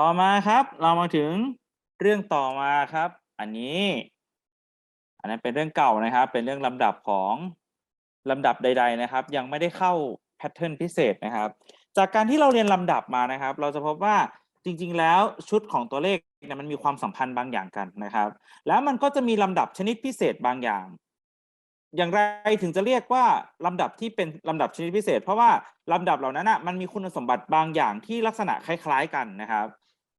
ต่อมาครับ เรามาถึงเรื่องต่อมาครับ อันนี้ อันนั้นเป็นเรื่องเก่านะครับ เป็นเรื่องลำดับของลำดับใด ๆนะครับ ยังไม่ได้เข้าแพทเทิร์นพิเศษนะครับ จากการที่เราเรียนลำดับมานะครับ เราจะพบว่าจริง ๆ แล้วชุดของตัวเลขเนี่ยมันมีความสัมพันธ์บางอย่างกันนะครับ แล้วมันก็จะมีลำดับชนิดพิเศษบางอย่าง อย่างไรถึงจะเรียกว่าลำดับที่เป็นลำดับชนิดพิเศษ เพราะว่าลำดับเหล่านั้นนะมันมีคุณสมบัติบางอย่างที่ลักษณะคล้าย ๆ กันนะครับ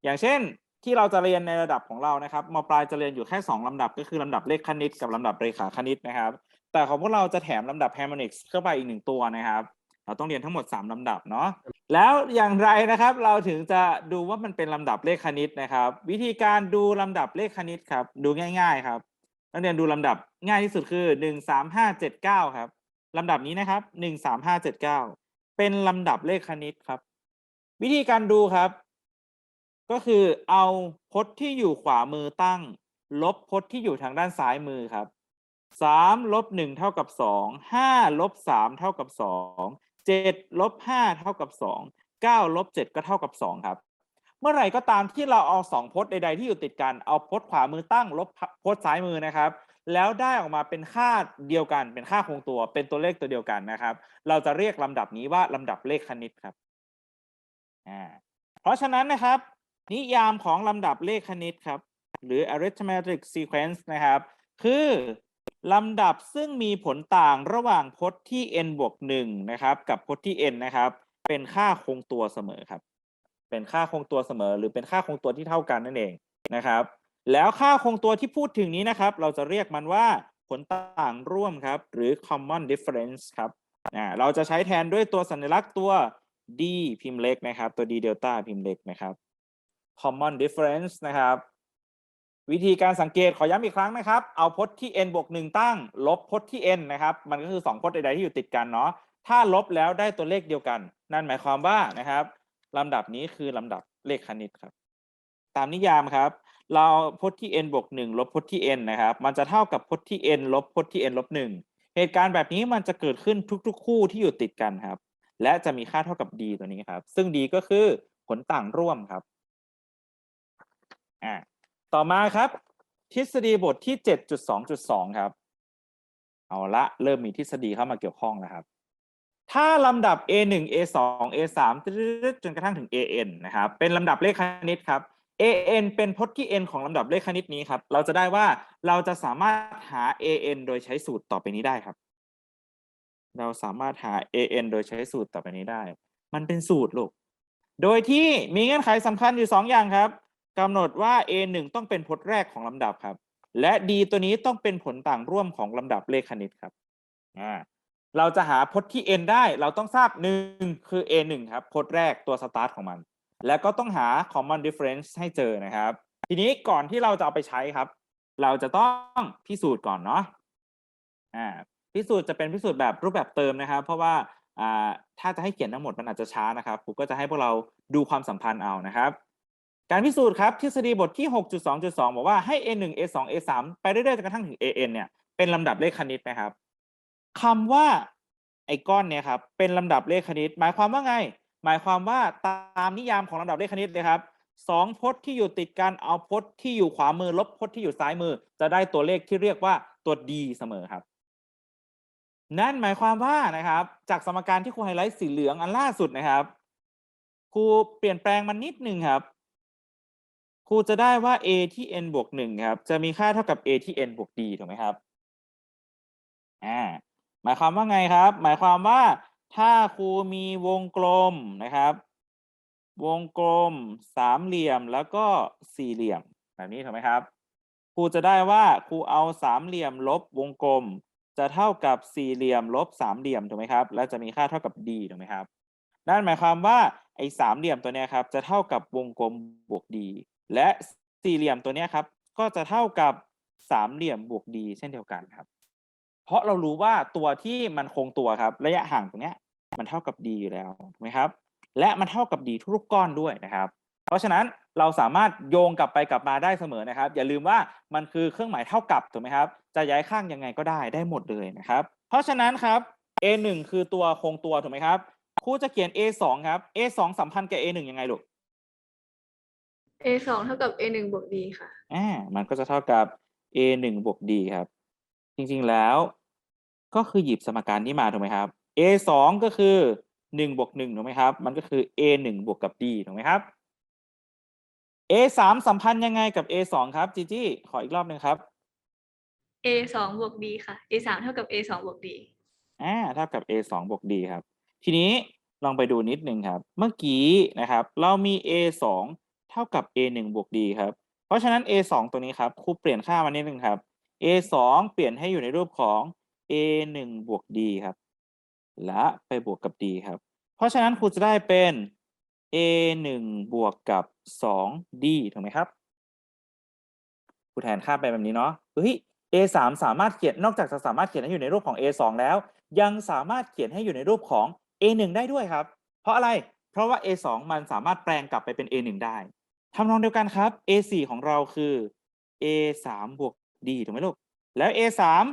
อย่างเช่นที่เราจะเรียนในระดับของเรานะครับมปลายจะเรียนอยู่แค่ 2ลำดับ ก็คือลำดับเลขคณิตกับลำดับเรขาคณิตนะครับ แต่ของพวกเราจะแถมลำดับแ harmonics เข้าไปอีกหนึ่งตัวนะครับ เราต้องเรียนทั้งหมด 3ลำดับเนาะแล้วอย่างไรนะครับ เราถึงจะดูว่ามันเป็นลำดับเลขคณิตนะครับ วิธีการดูลำดับเลขคณิตครับ ดูง่าย ๆครับนักเรียนดูลำดับง่ายที่สุดคือหนึ่งสามห้าเจ็ดเก้าครับลำดับนี้นะครับหนึ่งสามห้าเจ็ดเก้าเป็นลำดับเลขคณิตครับ วิธีการดูครับ ก็คือเอาพจน์ที่อยู่ขวามือตั้ง ลบพจน์ที่อยู่ทางด้านซ้ายมือครับสามลบหนึ่งเท่ากับสองห้าลบสามเท่ากับสองเจ็ดลบห้าเท่ากับสองเก้าลบเจ็ดก็เท่ากับสองครับ เมื่อไหร่ก็ตามที่เราเอาสองพจน์ใด ๆ ที่อยู่ติดกันเอาพจน์ขวามือตั้ง ลบพจน์ซ้ายมือนะครับ แล้วได้ออกมาเป็นค่าเดียวกัน เป็นค่าคงตัว เป็นตัวเลขตัวเดียวกันนะครับ เราจะเรียกลำดับนี้ว่าลำดับเลขคณิตครับอ่าเพราะฉะนั้นนะครับ นิยามของลำดับเลขคณิตครับ หรือ arithmetic sequence นะครับ คือลำดับซึ่งมีผลต่างระหว่างพจน์ที่ n บวก1นะครับ กับพจน์ที่ n นะครับ เป็นค่าคงตัวเสมอครับ เป็นค่าคงตัวเสมอ หรือเป็นค่าคงตัวที่เท่ากันนั่นเองนะครับ แล้วค่าคงตัวที่พูดถึงนี้นะครับ เราจะเรียกมันว่าผลต่างร่วมครับ หรือ common difference ครับเราจะใช้แทนด้วยตัวสัญลักษณ์ตัว d พิมพ์เล็กนะครับ ตัว d เดลต้าพิมพ์เล็กนะครับ common difference นะครับ วิธีการสังเกตขอย้ำอีกครั้งนะครับ เอาพจน์ที่ n บวก1ตั้ง ลบพจน์ที่ n นะครับ มันก็คือ 2พจน์ใดๆที่อยู่ติดกันเนาะถ้าลบแล้วได้ตัวเลขเดียวกัน นั่นหมายความว่านะครับลำดับนี้คือลำดับเลขคณิตครับ ตามนิยามครับ เราพจน์ที่ n บวก1ลบพจน์ที่ n นะครับ มันจะเท่ากับพจน์ที่ n ลบพจน์ที่ n ลบ1เหตุการณ์แบบนี้มันจะเกิดขึ้นทุก ๆ คู่ที่อยู่ติดกันครับ และจะมีค่าเท่ากับ d ตัวนี้ครับ ซึ่ง d ก็คือผลต่างร่วมครับ อ่าต่อมาครับ ทฤษฎีบทที่ 7.2.2 ครับ เอาละเริ่มมีทฤษฎีเข้ามาเกี่ยวข้องแล้วครับ ถ้าลำดับ A1 A2 A3 จนกระทั่งถึง AN นะครับ เป็นลำดับเลขคณิตครับ AN เป็นพจน์ที่ n ของลำดับเลขคณิตนี้ครับ เราจะได้ว่าเราจะสามารถหา AN โดยใช้สูตรต่อไปนี้ได้ครับ เราสามารถหา AN โดยใช้สูตรต่อไปนี้ได้ มันเป็นสูตรลูก โดยที่มีเงื่อนไขสำคัญอยู่ 2 อย่างครับ กำหนดว่า A1 ต้องเป็นพจน์แรกของลำดับครับ และ D ตัวนี้ต้องเป็นผลต่างร่วมของลำดับเลขคณิตครับอ่าเราจะหาพจน์ที่ n ได้เราต้องทราบหนึ่งคือ a1 ครับพจน์แรกตัวสตาร์ทของมัน แล้วก็ต้องหา common difference ให้เจอนะครับ ทีนี้ก่อนที่เราจะเอาไปใช้ครับ เราจะต้องพิสูจน์ก่อนเนาะอ่าพิสูจน์จะเป็นพิสูจน์แบบรูปแบบเติมนะครับ เพราะว่าอ่าถ้าจะให้เขียนทั้งหมดมันอาจจะช้านะครับผมก็จะให้พวกเราดูความสัมพันธ์เอานะครับ การพิสูจน์ครับทฤษฎีบทที่ 6.2.2 บอกว่าให้ a1 a2 a3 ไปเรื่อยๆจนกระทั่งถึง an เนี่ยเป็นลำดับเลขคณิตนะครับคำว่าไอ้ก้อนเนี่ยครับเป็นลำดับเลขคณิต หมายความว่าไง หมายความว่าตามนิยามของลำดับเลขคณิตเลยครับสองพจน์ที่อยู่ติดกันเอาพจน์ที่อยู่ขวามือลบพจน์ที่อยู่ซ้ายมือ จะได้ตัวเลขที่เรียกว่าตัว d เสมอครับ นั่นหมายความว่านะครับ จากสมการที่ครูไฮไลท์สีเหลืองอันล่าสุดนะครับครูเปลี่ยนแปลงมันนิดนึงครับ ครูจะได้ว่า a ที่ n บวกหนึ่งครับ จะมีค่าเท่ากับ a ที่ n บวก d ถูกไหมครับ อ่า หมายความว่าไงครับ หมายความว่าถ้าครูมีวงกลมนะครับ วงกลมสามเหลี่ยมแล้วก็สี่เหลี่ยมแบบนี้ถูกไหมครับ ครูจะได้ว่าครูเอาสามเหลี่ยมลบวงกลม จะเท่ากับสี่เหลี่ยมลบสามเหลี่ยมถูกไหมครับ แล้วจะมีค่าเท่ากับ d ถูกไหมครับ นั่นหมายความว่าไอ้สามเหลี่ยมตัวนี้ครับจะเท่ากับวงกลมบวก d และสี่เหลี่ยมตัวนี้ครับ ก็จะเท่ากับสามเหลี่ยมบวก d เช่นเดียวกันครับ เพราะเรารู้ว่าตัวที่มันคงตัวครับ ระยะห่างตรงนี้มันเท่ากับ d อยู่แล้วถูกไหมครับ และมันเท่ากับ d ทุกก้อนด้วยนะครับ เพราะฉะนั้นเราสามารถโยงกลับไปกลับมาได้เสมอนะครับ อย่าลืมว่ามันคือเครื่องหมายเท่ากับถูกไหมครับ จะย้ายข้างยังไงก็ได้ได้หมดเลยนะครับ เพราะฉะนั้นครับ a1 คือตัวคงตัวถูกไหมครับครูจะเขียน a2 ครับ a2 สัมพันธ์กับ a1 ยังไงลูก a สองเท่ากับ a หนึ่งบวก d ค่ะ อ่ามันก็จะเท่ากับ a หนึ่งบวก d ครับ จริงๆแล้ว ก็คือหยิบสมการนี้มาถูกไหมครับ a สองก็คือหนึ่งบวกหนึ่งถูกไหมครับ มันก็คือ a หนึ่งบวกกับ d ถูกไหมครับ a สามสัมพันธ์ยังไงกับ a สองครับจีจี้ขออีกรอบหนึ่งครับ a สองบวก d ค่ะ a สามเท่ากับ a สองบวก d อ่าเท่ากับ a สองบวก d ครับ ทีนี้ลองไปดูนิดนึงครับ เมื่อกี้นะครับ เรามี a สองเท่ากับ a หนึ่งบวก d ครับ เพราะฉะนั้น a สองตัวนี้ครับครูเปลี่ยนค่ามานิดนึงครับ a สองเปลี่ยนให้อยู่ในรูปของ a หนึ่งบวก d ครับ และไปบวกกับ d ครับ เพราะฉะนั้นครูจะได้เป็น a หนึ่งบวกกับสอง d ถูกไหมครับครูแทนค่าไปแบบนี้เนาะเฮ้ย a สามสามารถเขียนนอกจากจะสามารถเขียนให้อยู่ในรูปของ a สองแล้ว ยังสามารถเขียนให้อยู่ในรูปของ a หนึ่งได้ด้วยครับ เพราะอะไร เพราะว่า a สองมันสามารถแปลงกลับไปเป็น a หนึ่งได้ ทำนองเดียวกันครับ a สี่ของเราคือ a สามบวก d ถูกไหมลูก แล้ว a สาม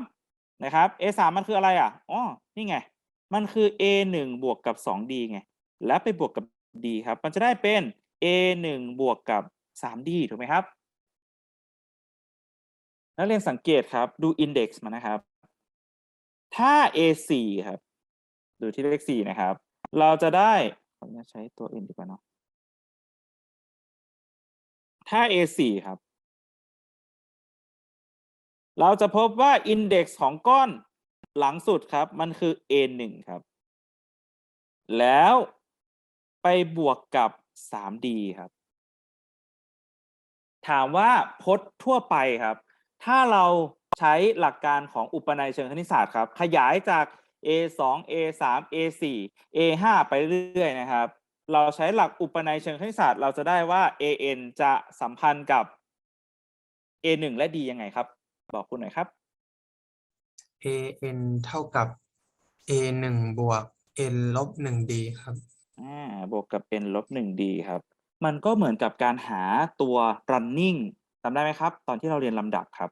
นะครับ a สามมันคืออะไรอะอ๋อนี่ไง มันคือ a หนึ่งบวกกับสอง d ไง แล้วไปบวกกับ d ครับ มันจะได้เป็น a หนึ่งบวกกับสาม d ถูกไหมครับนักเรียนสังเกตครับ ดู index มานะครับ ถ้า a สี่ครับ ดูที่เลขสี่นะครับ เราจะได้ขออนุญาตใช้ตัวอื่นดีกว่าเนาะ ถ้า a สี่ครับ เราจะพบว่า index ของก้อนหลังสุดครับ มันคือ a หนึ่งครับ แล้วไปบวกกับ 3d ครับ ถามว่าพจน์ทั่วไปครับ ถ้าเราใช้หลักการของอุปนัยเชิงคณิตศาสตร์ครับ ขยายจาก a 2 a 3 a 4 a 5 ไปเรื่อยๆนะครับ เราใช้หลักอุปนัยเชิงคณิตศาสตร์ เราจะได้ว่า a n จะสัมพันธ์กับ a 1และ d ยังไงครับ บอกคุณหน่อยครับ a n เท่ากับ a หนึ่งบวก n ลบหนึ่ง d ครับอ่าบวกกับ n ลบหนึ่ง d ครับ มันก็เหมือนกับการหาตัว running จำได้ไหมครับ ตอนที่เราเรียนลำดับครับ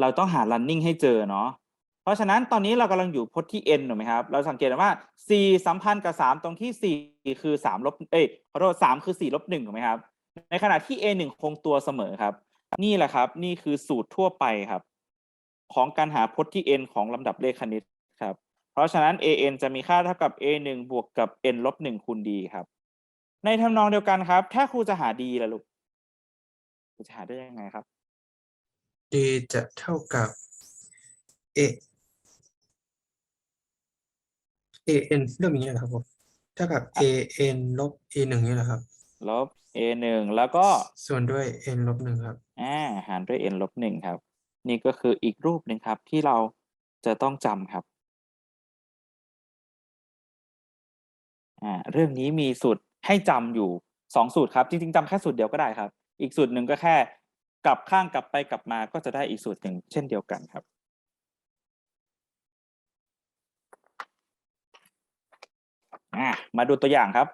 เราต้องหา running ให้เจอเนาะเพ ราะฉะนั้นตอนนี้เรากำลังอยู่พจน์ที่ n ถูกไหมครับ เราสังเกตว่า4สัมพันธ์กับ 3 ตรงที่ 4 คือ3ลบเอ้ยขอโทษ3คือ 4 ลบ1ถูกไหมครับ ในขณะที่ a 1คงตัวเสมอครับ นี่แหละครับ นี่คือสูตรทั่วไปครับ ของการหาพจน์ที่ n ของลำดับเลขคณิตครับ เพราะฉะนั้น a n จะมีค่าเท่ากับ a 1บวกกับ n ลบ1คูณ d ครับ ในทำนองเดียวกันครับ ถ้าครูจะหา d ล่ะลูกครูจะหาได้ยังไงครับ d จะเท่ากับ a a n เรื่องอย่างนี้ยนะครับผมเท่ากับ a n ลบ a หนึ่งนี่แหละครับ ลบ a 1แล้วก็ส่วนด้วย n ลบหนึ่งครับ อ่าหารด้วย n ลบหนึ่งครับ นี่ก็คืออีกรูปหนึ่งครับที่เราจะต้องจำครับ อ่าเรื่องนี้มีสูตรให้จำอยู่สองสูตรครับ จริงๆจำแค่สูตรเดียวก็ได้ครับ อีกสูตรหนึ่งก็แค่ กลับข้างกลับไปกลับมาก็จะได้อีกสูตรหนึ่งเช่นเดียวกันครับ อ่ามาดูตัวอย่างครับ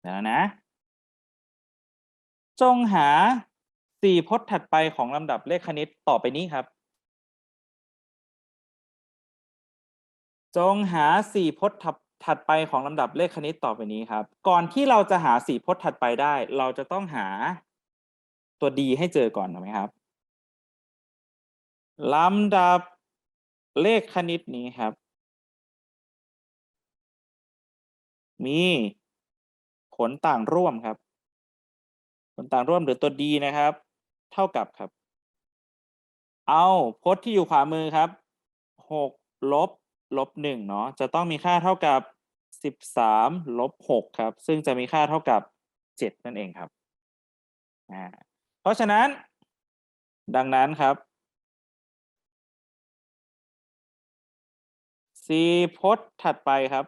เดี๋ยวนะ จงหาสี่พจน์ถัดไปของลำดับเลขคณิตต่อไปนี้ครับ จงหาสี่พจน์ถัดถัดไปของลำดับเลขคณิตต่อไปนี้ครับ ก่อนที่เราจะหาสี่พจน์ถัดไปได้ เราจะต้องหาตัวดีให้เจอก่อนถูกไหมครับลำดับเลขคณิตนี้ครับ มีผลต่างร่วมครับ ผลต่างร่วมหรือตัวดีนะครับ เท่ากับครับ เอาพจน์ที่อยู่ขวามือครับหกลบลบหนึ่งเนาะจะต้องมีค่าเท่ากับสิบสามลบหกครับ ซึ่งจะมีค่าเท่ากับเจ็ดนั่นเองครับอ่าเพราะฉะนั้น ดังนั้นครับสี่พจน์ถัดไปครับ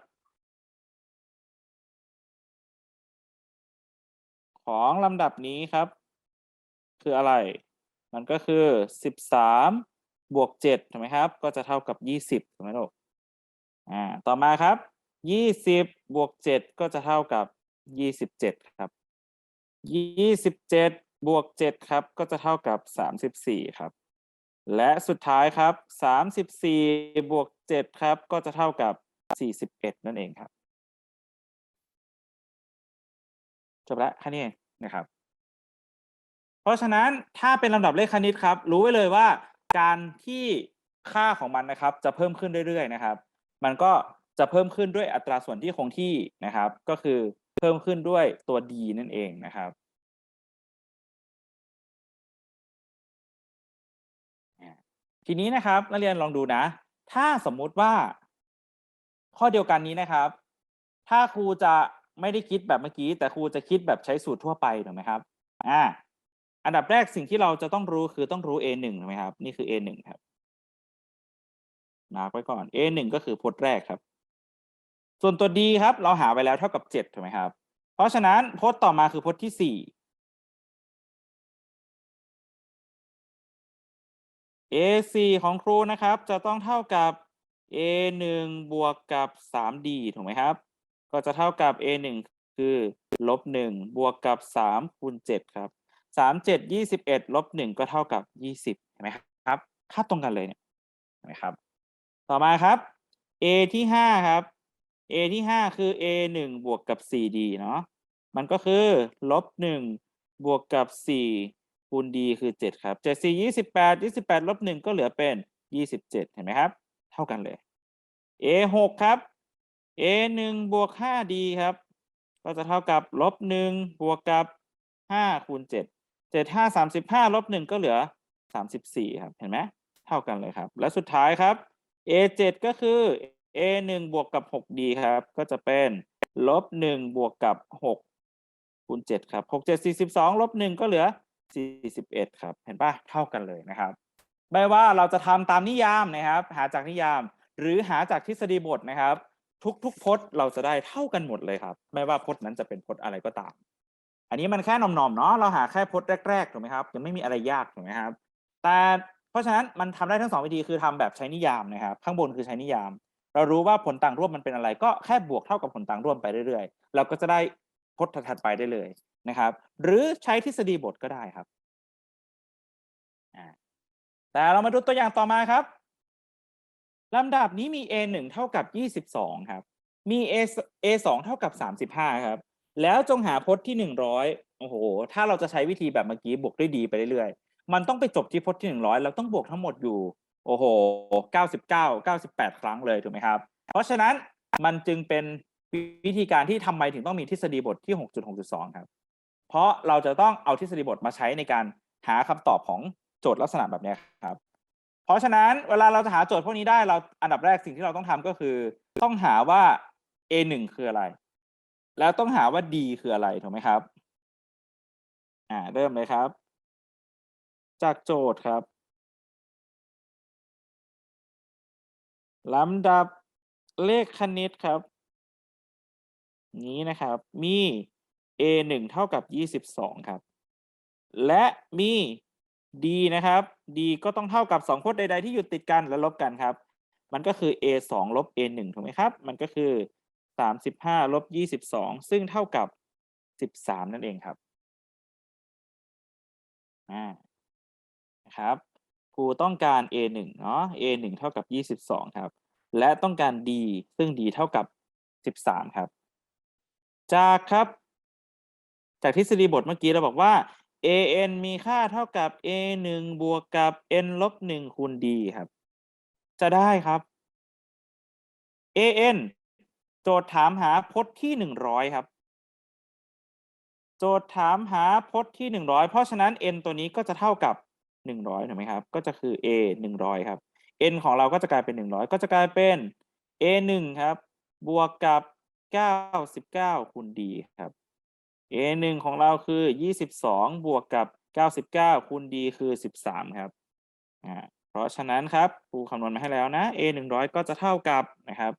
ของลำดับนี้ครับ คืออะไร มันก็คือสิบสามบวกเจ็ดถูกไหมครับ ก็จะเท่ากับยี่สิบถูกไหมลูกอ่าต่อมาครับยี่สิบบวกเจ็ดก็จะเท่ากับยี่สิบเจ็ดครับยี่สิบเจ็ดบวกเจ็ดครับ ก็จะเท่ากับสามสิบสี่ครับ และสุดท้ายครับสามสิบสี่บวกเจ็ดครับ ก็จะเท่ากับสี่สิบเอ็ดนั่นเองครับ จบแล้วแค่นี้นะครับ เพราะฉะนั้นถ้าเป็นลำดับเลขคณิตครับ รู้ไว้เลยว่าการที่ค่าของมันนะครับ จะเพิ่มขึ้นเรื่อยๆนะครับ มันก็จะเพิ่มขึ้นด้วยอัตราส่วนที่คงที่นะครับ ก็คือเพิ่มขึ้นด้วยตัว d นั่นเองนะครับทีนี้นะครับนักเรียนลองดูนะ ถ้าสมมุติว่า ข้อเดียวกันนี้นะครับ ถ้าครูจะ ไม่ได้คิดแบบเมื่อกี้ แต่ครูจะคิดแบบใช้สูตรทั่วไปถูกไหมครับ อ่า อันดับแรกสิ่งที่เราจะต้องรู้คือต้องรู้ a หนึ่งถูกไหมครับ นี่คือ a หนึ่งครับมาไว้ก่อน a หนึ่งก็คือพจน์แรกครับ ส่วนตัว d ครับ เราหาไว้แล้วเท่ากับเจ็ดถูกไหมครับ เพราะฉะนั้นพจน์ต่อมาคือพจน์ที่สี่ a สี่ของครูนะครับ จะต้องเท่ากับ a หนึ่งบวกกับสาม d ถูกไหมครับ ก็จะเท่ากับ a หนึ่งคือลบหนึ่งบวกกับสามคูณเจ็ดครับสามเจ็ดยี่สิบเอ็ดลบหนึ่งก็เท่ากับยี่สิบเห็นไหมครับค่าตรงกันเลยเนี่ยเห็นไหมครับ ต่อมาครับ a ที่ห้าครับ a ที่ห้าคือ a หนึ่งบวกกับสี่ d เนาะมันก็คือลบหนึ่งบวกกับสี่คูณ d คือเจ็ดครับเจ็ดสี่ยี่สิบแปดยี่สิบแปดลบหนึ่งก็เหลือเป็นยี่สิบเจ็ดเห็นไหมครับ เท่ากันเลย a หกครับ a หนึ่งบวกห้า d ครับ ก็จะเท่ากับลบหนึ่งบวกกับห้าคูณเจ็ดเจ็ดห้าสามสิบห้าลบหนึ่งก็เหลือสามสิบสี่ครับ เห็นไหมเท่ากันเลยครับ และสุดท้ายครับ a เจ็ดก็คือ a หนึ่งบวกกับหก d ครับ ก็จะเป็นลบหนึ่งบวกกับหกคูณเจ็ดครับหกเจ็ดสี่สิบสองลบหนึ่งก็เหลือสี่สิบเอ็ดครับ เห็นปะเท่ากันเลยนะครับไม่ว่าเราจะทำตามนิยามนะครับ หาจากนิยาม หรือหาจากทฤษฎีบทนะครับ ทุกๆพจน์เราจะได้เท่ากันหมดเลยครับ ไม่ว่าพจน์นั้นจะเป็นพจน์อะไรก็ตาม อันนี้มันแค่หน่อมๆเนาะเราหาแค่พจน์แรกๆถูกไหมครับยังไม่มีอะไรยากถูกไหมครับ แต่เพราะฉะนั้นมันทำได้ทั้งสองวิธีคือทำแบบใช้นิยามนะครับข้างบนคือใช้นิยาม เรารู้ว่าผลต่างร่วมมันเป็นอะไร ก็แค่บวกเท่ากับผลต่างร่วมไปเรื่อยๆ เราก็จะได้พจน์ถัดไปได้เลยนะครับ หรือใช้ทฤษฎีบทก็ได้ครับแต่เรามาดูตัวอย่างต่อมาครับ ลำดับนี้มี a หนึ่งเท่ากับยี่สิบสองครับ มี a a สองเท่ากับสามสิบห้าครับ แล้วจงหาพจน์ที่หนึ่งร้อยโอ้โห ถ้าเราจะใช้วิธีแบบเมื่อกี้บวกด้วยดีไปเรื่อยๆ มันต้องไปจบที่พจน์ที่หนึ่งร้อยเราต้องบวกทั้งหมดอยู่ โอ้โหเก้าสิบเก้าเก้าสิบแปดครั้งเลยถูกไหมครับ เพราะฉะนั้นมันจึงเป็นวิธีการที่ทำไมถึงต้องมีทฤษฎีบทที่หกจุดหกจุดสองครับ เพราะเราจะต้องเอาทฤษฎีบทมาใช้ในการหาคำตอบของโจทย์ลักษณะแบบนี้ครับ เพราะฉะนั้นเวลาเราจะหาโจทย์พวกนี้ได้เราอันดับแรกสิ่งที่เราต้องทำก็คือ ต้องหาว่า a หนึ่งคืออะไร แล้วต้องหาว่า d คืออะไรถูกไหมครับ อ่า เริ่มเลยครับ จากโจทย์ครับลำดับเลขคณิตครับ นี้นะครับมี a หนึ่งเท่ากับยี่สิบสองครับ และมี d นะครับ d ก็ต้องเท่ากับสองพจน์ใด ๆ ที่อยู่ติดกันและลบกันครับ มันก็คือ a สองลบ a หนึ่งถูกไหมครับ มันก็คือสามสิบห้าลบยี่สิบสองซึ่งเท่ากับสิบสามนั่นเองครับอ่านะครับครูต้องการ a หนึ่งเนาะ a หนึ่งเท่ากับยี่สิบสองครับ และต้องการ d ซึ่ง d เท่ากับสิบสามครับ จากครับ จากทฤษฎีบทเมื่อกี้เราบอกว่า an มีค่าเท่ากับ a หนึ่งบวกกับ n ลบหนึ่งคูณ d ครับ จะได้ครับ an โจทย์ถามหาพจน์ที่หนึ่งร้อยครับ โจทย์ถามหาพจน์ที่หนึ่งร้อยเพราะฉะนั้น n ตัวนี้ก็จะเท่ากับหนึ่งร้อยถูกไหมครับ ก็จะคือ a หนึ่งร้อยครับ n ของเราก็จะกลายเป็นหนึ่งร้อยก็จะกลายเป็น a หนึ่งครับ บวกกับเก้าสิบเก้าคูณ d ครับ a หนึ่งของเราคือยี่สิบสองบวกกับเก้าสิบเก้าคูณ d คือสิบสามครับ อ่า เพราะฉะนั้นครับครูคำนวณมาให้แล้วนะ a หนึ่งร้อยก็จะเท่ากับนะครับ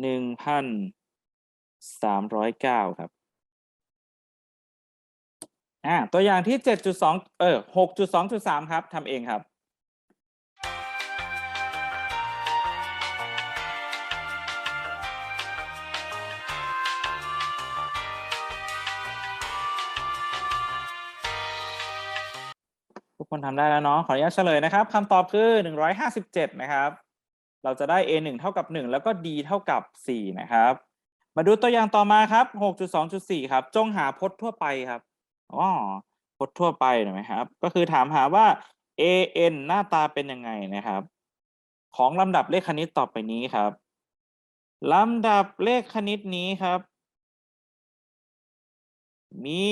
หนึ่งพันสามร้อยเก้าครับ อ่า ตัวอย่างที่เจ็ดจุดสองเออหกจุดสองจุดสามครับทำเองครับ ทุกคนทำได้แล้วเนาะขออนุญาตเฉลยนะครับคำตอบคือหนึ่งร้อยห้าสิบเจ็ดนะครับ เราจะได้ a หนึ่งเท่ากับหนึ่งแล้วก็ d เท่ากับสี่นะครับ มาดูตัวอย่างต่อมาครับ 6.2.4 ครับ จงหาพจน์ทั่วไปครับอ๋อพจน์ทั่วไปเห็นไหมครับ ก็คือถามหาว่า an หน้าตาเป็นยังไงนะครับ ของลำดับเลขคณิตต่อไปนี้ครับลำดับเลขคณิตนี้ครับ มี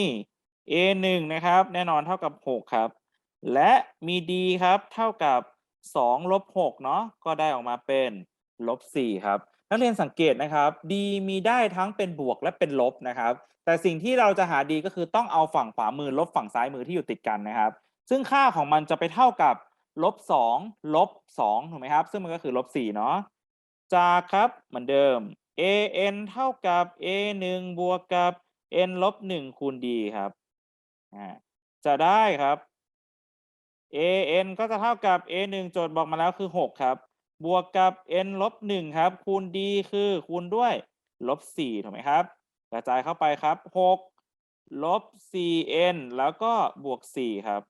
a 1นะครับ แน่นอนเท่ากับ 6 ครับ และมี d ครับ เท่ากับ2ลบ6เนาะก็ได้ออกมาเป็นลบ4ครับ นักเรียนสังเกตนะครับ d มีได้ทั้งเป็นบวกและเป็นลบนะครับ แต่สิ่งที่เราจะหา d ก็คือต้องเอาฝั่งขวามือลบฝั่งซ้ายมือที่อยู่ติดกันนะครับ ซึ่งค่าของมันจะไปเท่ากับลบ2ลบ2ถูกไหมครับ ซึ่งมันก็คือลบ4เนาะจากครับเหมือนเดิม an เท่ากับ a 1บวกกับ n ลบ1คูณ d ครับจะได้ครับ an ก็จะเท่ากับ a 1โจทย์บอกมาแล้วคือ 6 ครับ บวกกับ n ลบ1ครับ คูณ d คือคูณด้วยลบ4ถูกไหมครับ กระจายเข้าไปครับ 6 ลบ 4n แล้วก็บวก 4 ครับ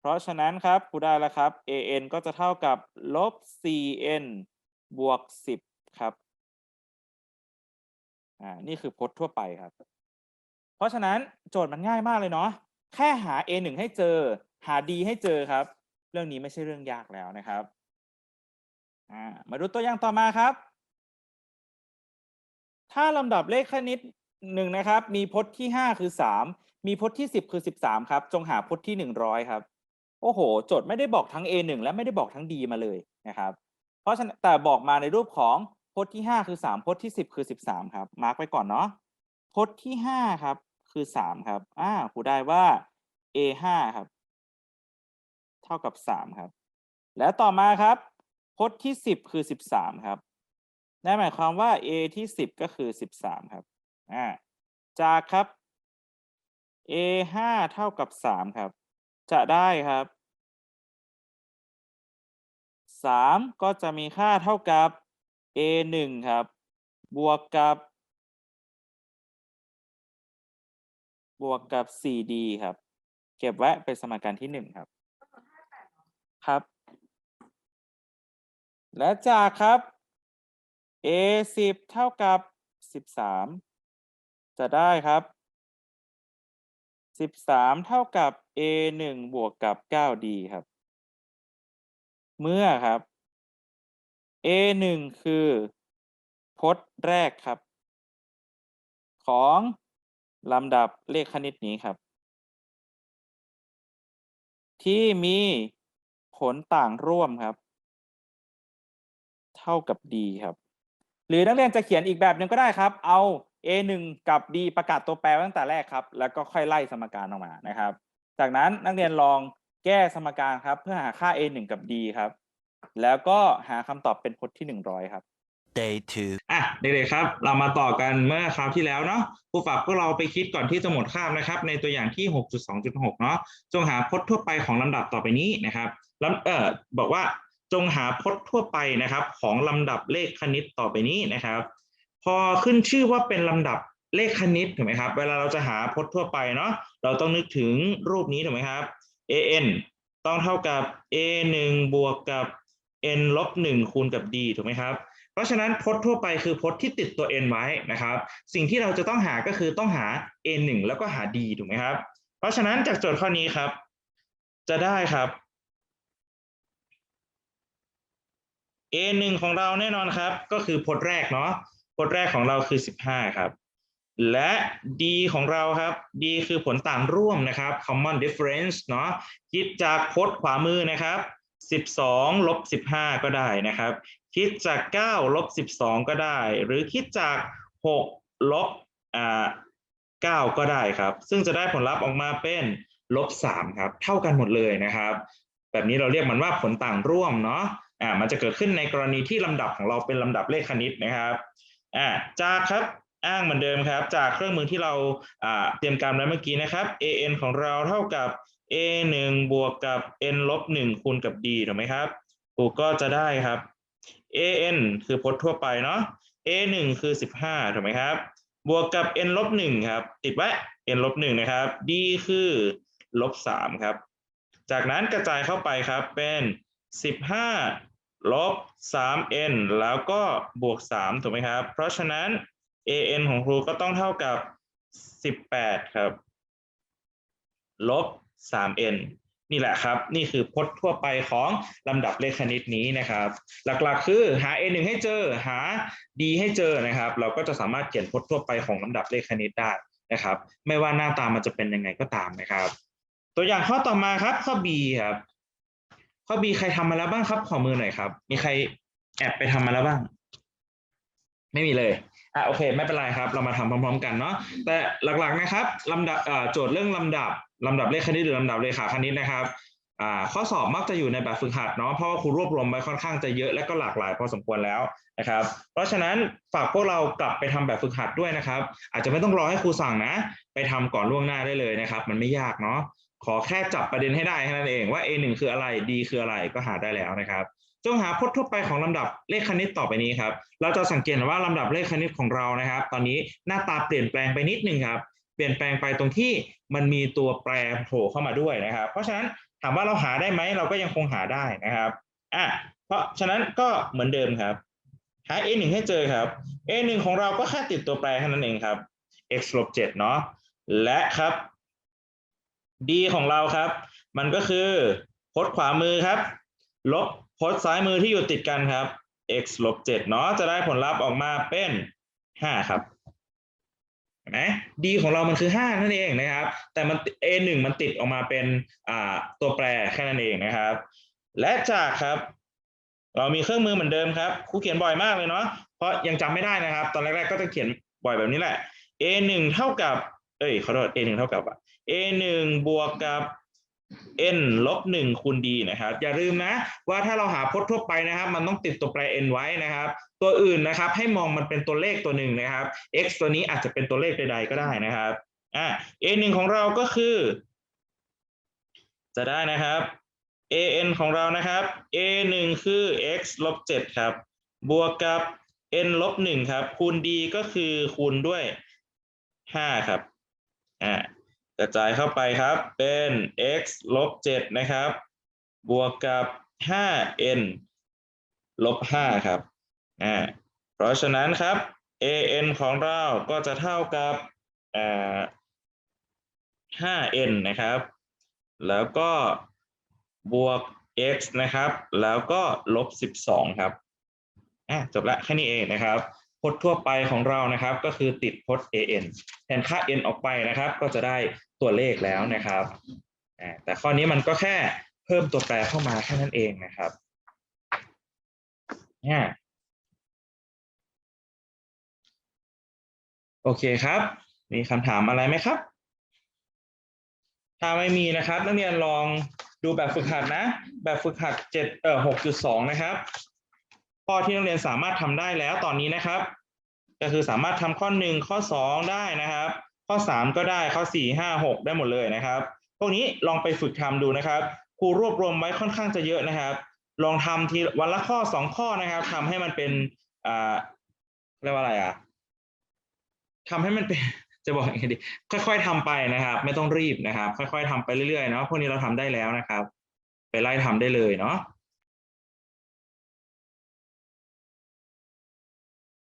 เพราะฉะนั้นครับครูได้แล้วครับ an ก็จะเท่ากับลบ 4n บวก 10 ครับ อ่า นี่คือพจน์ทั่วไปครับ เพราะฉะนั้นโจทย์มันง่ายมากเลยเนาะ แค่หา a 1ให้เจอ หา d ให้เจอครับ เรื่องนี้ไม่ใช่เรื่องยากแล้วนะครับมาดูตัวอย่างต่อมาครับ ถ้าลำดับเลขคณิตหนึ่งนะครับ มีพจน์ที่5คือ3มีพจน์ที่10คือ13ครับ จงหาพจน์ที่100ครับ โอ้โห โจทย์ไม่ได้บอกทั้ง A1 และไม่ได้บอกทั้ง D มาเลยนะครับ เพราะฉะนั้นแต่บอกมาในรูปของพจน์ที่5คือ3พจน์ที่10คือ13ครับ มาร์กไว้ก่อนเนาะ พจน์ที่5ครับ คือ3ครับ อ่าครูได้ว่า A5 ครับ เท่ากับ3ครับ แล้วต่อมาครับพจน์ที่10คือ13ครับนั่นหมายความว่า a ที่10ก็คือ13ครับอ่าจากครับ a 5เท่ากับ3ครับ จะได้ครับ3ก็จะมีค่าเท่ากับ a 1ครับ บวกกับ บวกกับ 4d ครับ เก็บไว้เป็นสมการที่1ครับ ครับ และจากครับ a 10เท่ากับ13จะได้ครับ13เท่ากับ a 1บวกกับ 9d ครับ เมื่อครับ a 1คือพจน์แรกครับ ของลำดับเลขคณิตนี้ครับ ที่มี ผลต่างร่วมครับ เท่ากับ d ครับ หรือนักเรียนจะเขียนอีกแบบหนึ่งก็ได้ครับ เอา a 1กับ d ประกาศตัวแปรไว้ตั้งแต่แรกครับ แล้วก็ค่อยไล่สมการออกมานะครับ จากนั้นนักเรียนลองแก้สมการครับ เพื่อหาค่า a 1กับ d ครับ แล้วก็หาคำตอบเป็นพจน์ที่ 100 ครับ Day two. อะเด็กๆครับ เรามาต่อกันเมื่อคราวที่แล้วเนาะครูฝากพวกเราไปคิดก่อนที่จะหมดคาบนะครับ ในตัวอย่างที่ 6.2.6 เนาะจงหาพจน์ทั่วไปของลำดับต่อไปนี้นะครับแล้วเอ่อบอกว่าจงหาพจน์ทั่วไปนะครับ ของลำดับเลขคณิตต่อไปนี้นะครับ พอขึ้นชื่อว่าเป็นลำดับเลขคณิตถูกไหมครับ เวลาเราจะหาพจน์ทั่วไปเนาะเราต้องนึกถึงรูปนี้ถูกไหมครับ an ต้องเท่ากับ a 1บวกกับ n ลบ1คูณกับ d ถูกไหมครับ เพราะฉะนั้นพจน์ทั่วไปคือพจน์ที่ติดตัว n ไว้นะครับ สิ่งที่เราจะต้องหาก็คือต้องหา a 1แล้วก็หา d ถูกไหมครับ เพราะฉะนั้นจากโจทย์ข้อนี้ครับ จะได้ครับ a 1 ของเราแน่นอนครับ ก็คือพจน์แรกเนาะพจน์แรกของเราคือ 15 ครับ และ d ของเราครับ d คือผลต่างร่วมนะครับ common difference เนาะคิดจากพจน์ขวามือนะครับ 12ลบ15 ก็ได้นะครับ คิดจาก 9ลบ12 ก็ได้ หรือคิดจาก 6ลบอ่า9ก็ได้ครับ ซึ่งจะได้ผลลัพธ์ออกมาเป็นลบ3ครับ เท่ากันหมดเลยนะครับ แบบนี้เราเรียกมันว่าผลต่างร่วมเนาะ อ่ามันจะเกิดขึ้นในกรณีที่ลำดับของเราเป็นลำดับเลขคณิตนะครับอ่าจากครับอ้างเหมือนเดิมครับ จากเครื่องมือที่เราอ่าเตรียมการไว้เมื่อกี้นะครับ an ของเราเท่ากับ a 1บวกกับ n ลบ1คูณกับ d ถูกไหมครับครูก็จะได้ครับ an คือพจน์ทั่วไปเนาะ a 1คือ 15ถูกไหมครับ บวกกับ n ลบ1ครับ ติดไว้ n ลบ1นะครับ d คือลบ3ครับ จากนั้นกระจายเข้าไปครับเป็น 15 ลบ 3n แล้วก็บวก 3 ถูกไหมครับ เพราะฉะนั้น an ของครูก็ต้องเท่ากับสิบแปดครับ ลบสาม n นี่แหละครับ นี่คือพจน์ทั่วไปของลำดับเลขคณิตนี้นะครับ หลักๆ คือหา a 1ให้เจอ หา d ให้เจอนะครับ เราก็จะสามารถเขียนพจน์ทั่วไปของลำดับเลขคณิตได้นะครับ ไม่ว่าหน้าตามันจะเป็นยังไงก็ตามนะครับ ตัวอย่างข้อต่อมาครับข้อ b ครับ ข้อ b ใครทำมาแล้วบ้างครับ ขอมือหน่อยครับ มีใครแอบไปทำมาแล้วบ้าง ไม่มีเลยอะโอเค ไม่เป็นไรครับ เรามาทำพร้อม ๆ กันเนาะแต่หลักๆนะครับลำดับโจทย์เรื่องลำดับลำดับเลขคณิตหรือลำดับเลขาคณิตนะครับข้อสอบมักจะอยู่ในแบบฝึกหัดเนาะเพราะว่าครูรวบรวมไว้ค่อนข้างจะเยอะและก็หลากหลายพอสมควรแล้วนะครับ เพราะฉะนั้นฝากพวกเรากลับไปทำแบบฝึกหัดด้วยนะครับ อาจจะไม่ต้องรอให้ครูสั่งนะ ไปทำก่อนล่วงหน้าได้เลยนะครับ มันไม่ยากเนาะ ขอแค่จับประเด็นให้ได้แค่นั้นเองว่า A1 คืออะไร D คืออะไรก็หาได้แล้วนะครับจงหาพจน์ทั่วไปของลำดับเลขคณิตต่อไปนี้ครับ เราจะสังเกตว่าลำดับเลขคณิตของเรานะครับ ตอนนี้หน้าตาเปลี่ยนแปลงไปนิดนึงครับ เปลี่ยนแปลงไปตรงที่มันมีตัวแปรโผล่เข้ามาด้วยนะครับ เพราะฉะนั้นถามว่าเราหาได้ไหมเราก็ยังคงหาได้นะครับอะเพราะฉะนั้นก็เหมือนเดิมครับ หา a 1 ให้เจอครับ a 1 ของเราก็แค่ติดตัวแปรแค่นั้นเองครับ x ลบ7เนาะและครับ d ของเราครับ มันก็คือพจน์ขวามือครับ ลบพจน์ซ้ายมือที่อยู่ติดกันครับ x ลบ7เนาะจะได้ผลลัพธ์ออกมาเป็น 5 ครับเห็นไหม d ของเรามันคือ 5 นั่นเองนะครับ แต่มัน a 1มันติดออกมาเป็นอ่าตัวแปรแค่นั้นเองนะครับ และจากครับ เรามีเครื่องมือเหมือนเดิมครับครูเขียนบ่อยมากเลยเนาะเพราะยังจำไม่ได้นะครับ ตอนแรกๆก็จะเขียนบ่อยแบบนี้แหละ a 1เท่ากับ อ้ยขอโทษ a 1เท่ากับอะ a 1บวกกับ n ลบหนึ่งคูณ d นะครับ อย่าลืมนะว่าถ้าเราหาพจน์ทั่วไปนะครับ มันต้องติดตัวแปร n ไว้นะครับ ตัวอื่นนะครับ ให้มองมันเป็นตัวเลขตัวหนึ่งนะครับ x ตัวนี้อาจจะเป็นตัวเลขใดๆก็ได้นะครับอะ a 1ของเราก็คือ จะได้นะครับ a n ของเรานะครับ a 1คือ x ลบ7ครับ บวกกับ n ลบ1ครับ คูณ d ก็คือคูณด้วย5ครับ อ่ากระจายเข้าไปครับเป็น x ลบ7นะครับ บวกกับ 5n ลบ5ครับอ่าเพราะฉะนั้นครับ an ของเราก็จะเท่ากับอ่า 5n นะครับ แล้วก็บวก x นะครับ แล้วก็ลบ 12 ครับอะจบละแค่นี้เองนะครับ พจน์ทั่วไปของเรานะครับ ก็คือติดพจน์ an แทนค่า n ออกไปนะครับ ก็จะได้ตัวเลขแล้วนะครับแต่ข้อนี้มันก็แค่เพิ่มตัวแปรเข้ามาแค่นั้นเองนะครับเนี่ยโอเคครับ มีคำถามอะไรไหมครับ ถ้าไม่มีนะครับ นักเรียนลองดูแบบฝึกหัดนะ แบบฝึกหัดเจ็ดเอ่อหกจุดสองนะครับ ข้อที่นักเรียนสามารถทำได้แล้วตอนนี้นะครับ ก็คือสามารถทำข้อหนึ่งข้อสองได้นะครับ ข้อสามก็ได้ข้อสี่ห้าหกได้หมดเลยนะครับ พวกนี้ลองไปฝึกทำดูนะครับครูรวบรวมไว้ค่อนข้างจะเยอะนะครับ ลองทำทีวันละข้อสองข้อนะครับทำให้มันเป็นอ่าเรียกว่าอะไรอะทำให้มันเป็นจะบอกยังไงดีค่อย ๆทำไปนะครับ ไม่ต้องรีบนะครับ ค่อย ๆทำไปเรื่อยๆเนาะพวกนี้เราทำได้แล้วนะครับ ไปไล่ทำได้เลยเนาะ